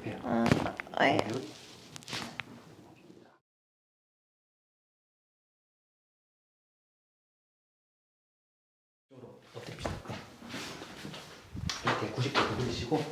아, 힘 빼요. 아, 아예. 이렇게. 이쪽으로 엎드립시다. 네. 이렇게 90도 돌리시고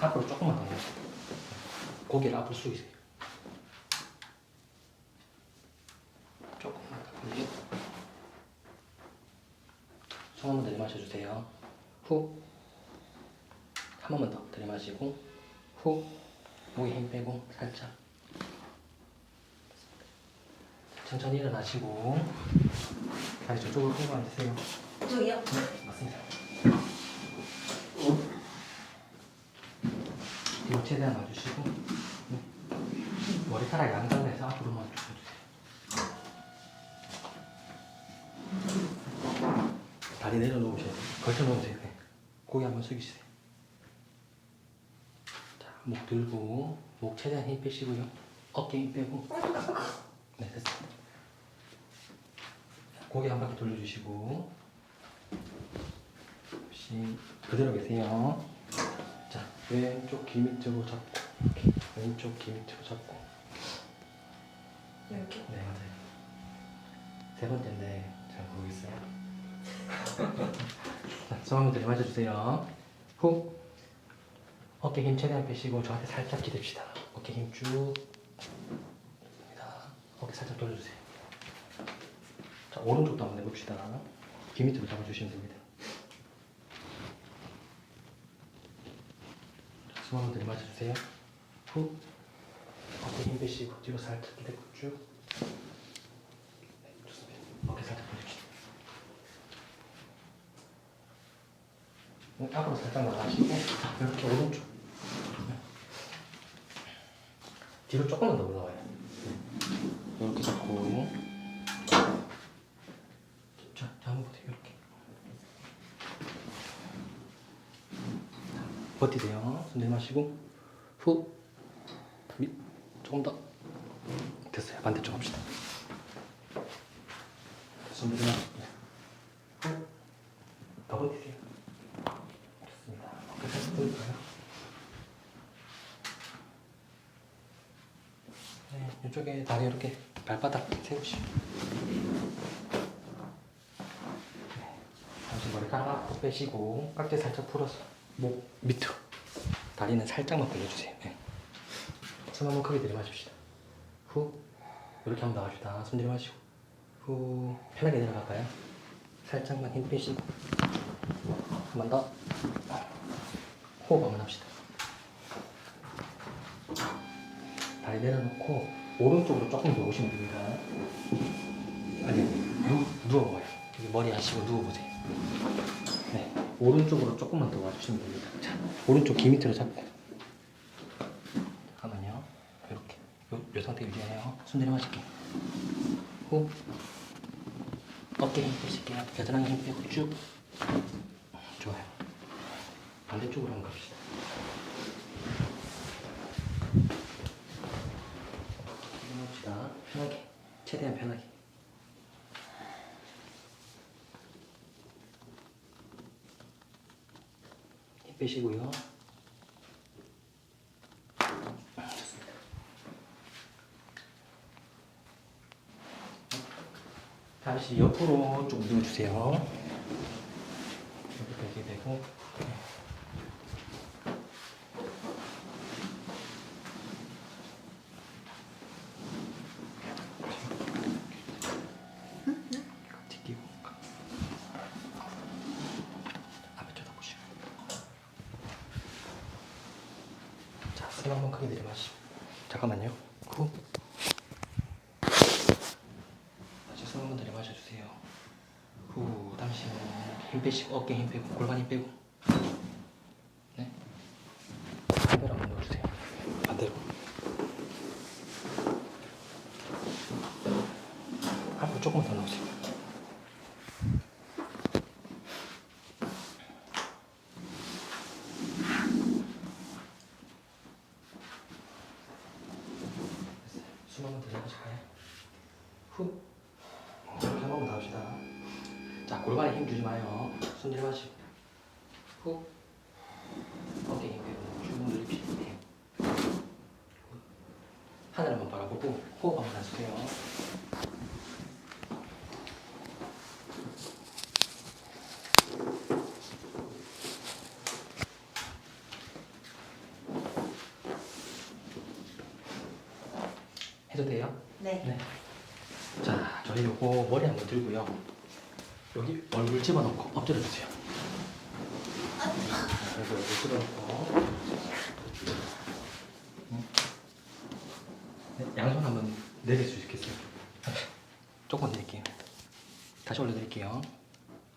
앞으로 조금만 더 내요. 고개를 앞으로 숙이세요. 조금만 더 돌리고 손 한번 내리마셔주세요. 후. 한 번만 더 들이마시고 후 목에 힘 빼고 살짝 천천히 일어나시고 다리 저쪽으로 끌고 앉으세요 저기요? 맞습니다 뒤로 최대한 놔주시고 네. 머리카락 양단에서 앞으로만 쭉 해주세요 다리 내려놓으셔야 돼요 걸쳐 놓으세요 네. 고개 한번 숙이시세요 자, 목 들고 목 최대한 힘 빼시고요. 어깨 힘 빼고. 네 됐습니다. 고개 한 바퀴 돌려주시고. 혹시 그대로 계세요? 자 왼쪽 귀 밑으로 잡고. 왼쪽 귀 밑으로 잡고. 이렇게. 네 맞아요. 세 번째인데 잘 모르겠어요. 자, 손 한번 들이마셔주세요. 후 어깨 힘 최대한 빼시고 저한테 살짝 기댑시다. 어깨 힘쭉. 좋습니다. 어깨 살짝 돌려주세요. 자 오른쪽도 한번 해봅시다. 귀 밑으로 잡아주시면 됩니다. 자, 손 한번 들이마셔주세요. 후. 어깨 힘 빼시고 뒤로 살짝 기대고 쭉 네, 좋습니다 어깨 살짝 돌립시다 네, 앞으로 살짝 나가시고 자, 이렇게 오른쪽. 네. 뒤로 조금만 더 올라와요. 네. 이렇게 잡고. 자, 자 한번 보세요 이렇게. 자, 버티세요. 손 내마시고. 후. 밑, 조금 더. 됐어요. 반대쪽 합시다. 손 내마시고 더 버티세요 좋습니다 어깨 살짝 돌릴까요? 네, 이쪽에 다리 이렇게 발바닥 세우시고. 네, 잠시 머리카락 앞으로 빼시고 깍지 살짝 풀어서 목 밑으로. 다리는 살짝만 벌려주세요. 네. 숨 한번 크게 들이마십시다. 후. 이렇게 한번 나가줍시다. 숨 들이마시고. 후. 편하게 내려갈까요? 살짝만 힘 빼시고. 한 번 더. 호흡 한번 합시다. 다리 내려놓고 오른쪽으로 조금 더 오시면 됩니다. 아니, 누, 누워봐요. 머리 하시고 누워보세요. 네, 오른쪽으로 조금만 더 와주시면 됩니다. 자, 오른쪽 귀 밑으로 잡고. 잠깐만요. 이렇게. 요, 요 상태 유지해요. 손 내려 마실게요. 후. 어깨 힘 빼실게요. 겨드랑이 힘 빼고 쭉. 좋아요. 반대쪽으로 한번 갑시다. 편하게. 최대한 편하게. 힘 빼시고요. 다시 옆으로 좀 누워주세요. 이렇게 되고 앞에 쳐다보시고 자, 숨 한번 크게 내려마시고 잠깐만요. 후 다시 숨 한번 내려마셔주세요. 후 잠시 힘 빼시고 어깨 힘 빼고 골반 힘 빼고 네 반대로 한번 넣어주세요 반대로 앞으로 조금만 더 넣으세요 숨 한번 들이마실까요? 후. 이렇게 한 번만 더 합시다. 자, 골반에 힘 주지 들이마시고. 후. 어깨 힘 빼고 쭉 늘립시다. 네. 하늘 한번 바라보고 호흡 한번 해주세요. 해도 돼요? 네. 네. 자, 저희 요거 머리 한번 들고요. 여기 얼굴 집어넣고 엎드려 주세요. 음. 네, 양손 한번 내릴 수 있겠어요? 조금 내릴게요. 다시 올려드릴게요.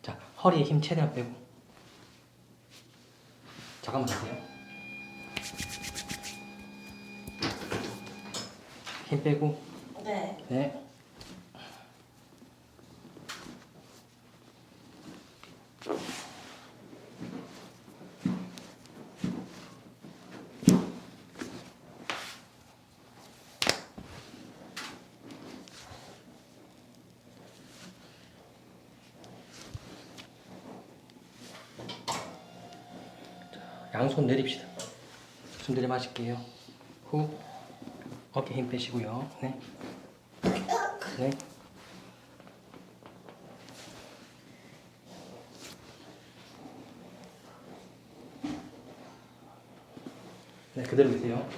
자, 허리에 힘 최대한 빼고. 잠깐만 하세요. 힘 빼고. 네. 네. 자, 양손 내립시다. 숨 들이마실게요. 후. 어깨 힘 빼시고요. 네. 네. 네, 그대로 계세요.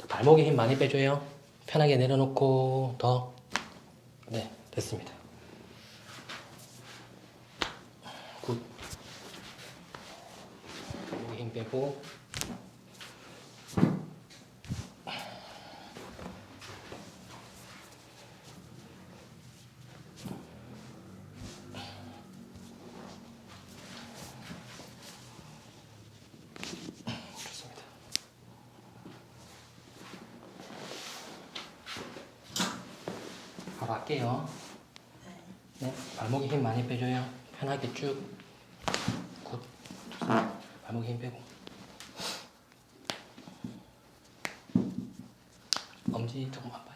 자, 발목에 힘 많이 빼줘요. 편하게 내려놓고 더. 네, 됐습니다. 굿. 여기 힘 빼고 할게요. 네. 네, 발목에 힘 많이 빼줘요. 편하게 쭉. 굿. 발목에 힘 빼고. 엄지 조금 아파요.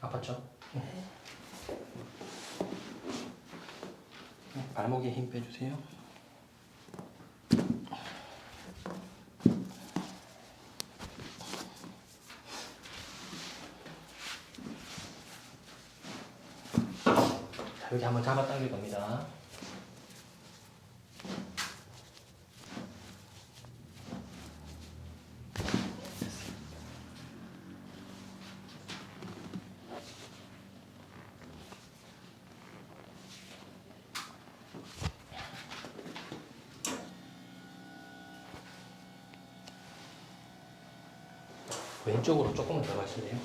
아팠죠? 네. 네, 발목에 힘 빼주세요. 자, 여기 한번 잡아 당길 겁니다. 왼쪽으로 조금만 더 가실래요?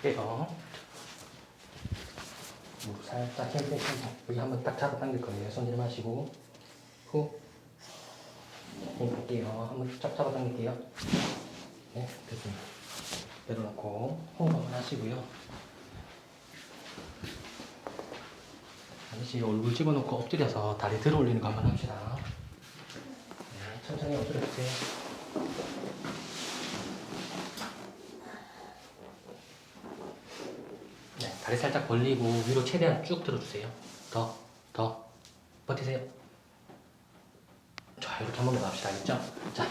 그래서 무릎 살짝 힘 빼시고 여기 한번 딱 잡아 당길 거예요. 손 들이마시고 후. 힘 뺄게요. 한번 쫙 잡아 당길게요. 네, 됐습니다. 내려놓고 호흡 한번 하시고요. 아저씨 얼굴 집어넣고 엎드려서 다리 들어 올리는 거 한번 합시다. 네, 천천히 엎드려 주세요. 네, 다리 살짝 벌리고 위로 최대한 쭉 들어주세요. 더, 더 버티세요. 자, 이렇게 한 번만 더 합시다. 알겠죠? 자,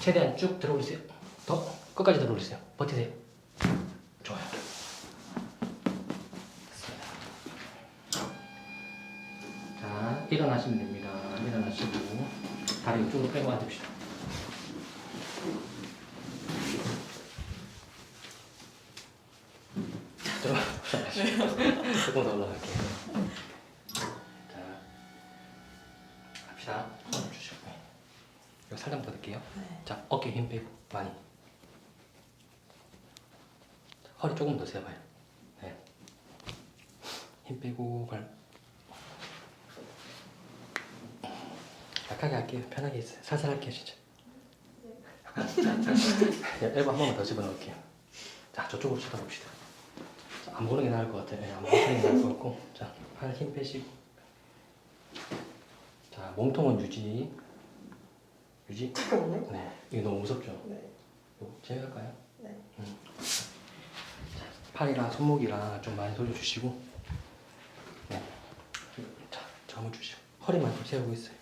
최대한 쭉 들어 올리세요. 더 끝까지 들어 올리세요. 버티세요. 이쪽으로 빼고 앉읍시다. 조금 조금 더 올라갈게요. 자, 갑시다. 손 주시고 이거 살짝 더 넣을게요. 네. 자, 어깨 힘 빼고 많이. 허리 조금 더 세봐요. 네. 힘 빼고 발. 약하게 할게요. 편하게 있어요. 살살 할게요, 진짜. 네, 엘보 한 번만 더 집어넣을게요. 자, 저쪽으로 쳐다봅시다. 자, 안 보는 게 나을 것 같아요. 네, 안 보는 게 나을 것 같고. 자, 팔 힘 빼시고. 자, 몸통은 유지. 유지. 잠깐만요. 네, 이거 너무 무섭죠? 네. 이거 제외할까요? 네. 팔이랑 손목이랑 좀 많이 돌려주시고 네. 자, 점을 주시고 허리만 좀 세우고 있어요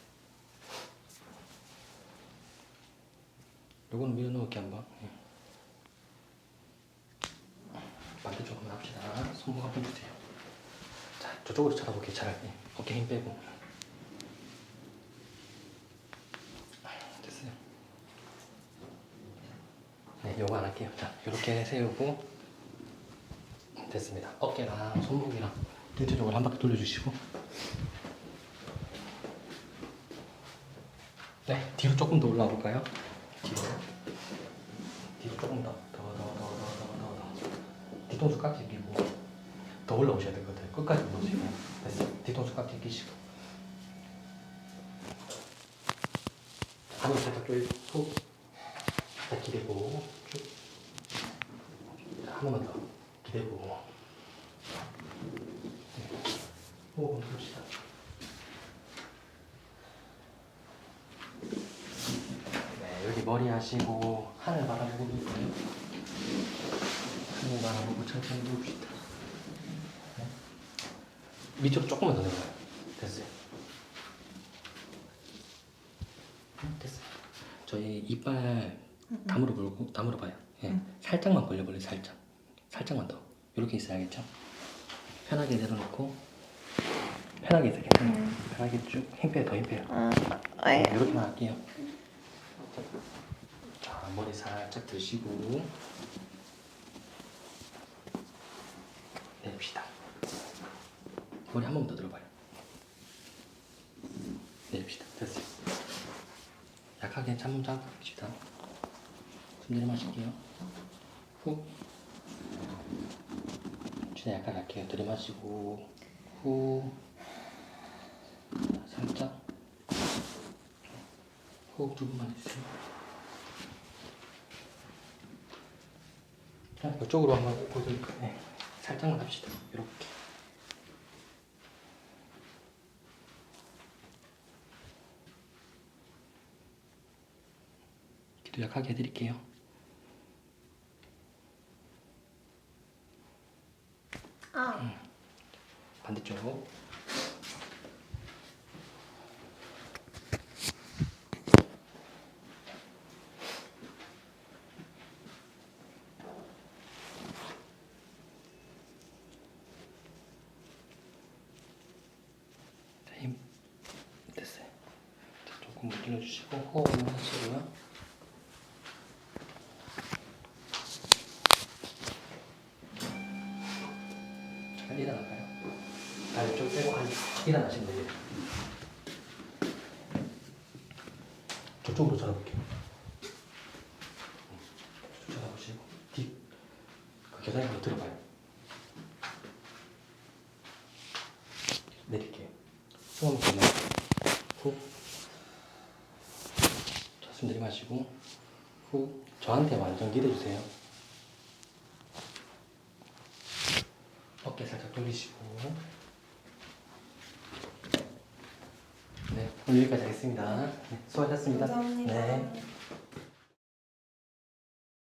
요거는 밀어넣을게 한번. 예. 반대쪽 한번 합시다. 손목 한번 주세요. 자, 저쪽으로 쳐다볼게요 차라리. 예. 어깨 힘 빼고. 됐어요. 네, 요거 안 할게요. 자, 요렇게 세우고. 됐습니다. 어깨랑 손목이랑 전체적으로 한 바퀴 돌려주시고. 네 뒤로 조금 더 올라와 볼까요? 뒤로. 뒤로 조금 더 더 더 더 더 더더 뒤통수 깍지 끼고 더 올라오셔야 될 것 같아요. 끝까지 올라오시고. 됐어요. 뒤통수 깍지 끼시고. 한번 살짝 조이고 살짝 기대고 쭉. 한 번만 더 기대고. 호흡 한번 봅시다 네 여기 머리 하시고 하늘 바라보고 누우세요 하늘 바라보고 천천히 누웁시다. 네. 밑으로 조금만 더 내려가요. 됐어요. 음, 됐어요. 저희 이빨 다물어 볼고 다물어 봐요. 예. 음. 살짝만 벌려볼래요 살짝. 살짝만 더. 이렇게 있어야겠죠? 편하게 내려놓고 편하게 있어요 괜찮아요 음. 편하게 쭉 힘 빼요 더 힘 빼요. 아, 네, 예. 이렇게만 할게요 자 머리 살짝 드시고 내립시다. 머리 한 번 더 들어봐요. 내립시다. 됐어요. 약하게 잠 잡읍시다. 숨 내려마실게요. 후. 진짜 약간 할게요. 들이마시고. 후. 자, 살짝. 호흡 두 번만 해주세요 이쪽으로 한번 보여드릴까요? 네. 살짝만 합시다. 이렇게. 기도 약하게 해드릴게요. 아, 반대쪽 자, 힘 됐어요 자, 조금 물려주시고 호흡 한번 하시고요 잠깐 일어나가요 다리 좀 빼고 한 일어나시면 돼요. 저쪽으로 쳐다볼게요. 저쪽 쳐다보시고 뒤. 그 계단에 한번 들어봐요. 내릴게요. 숨 한번 내요. 후. 자, 숨 내리마시고 후. 저한테 완전 기대주세요. 어깨 살짝 돌리시고 네 오늘 여기까지 하겠습니다 네, 수고하셨습니다 감사합니다. 네.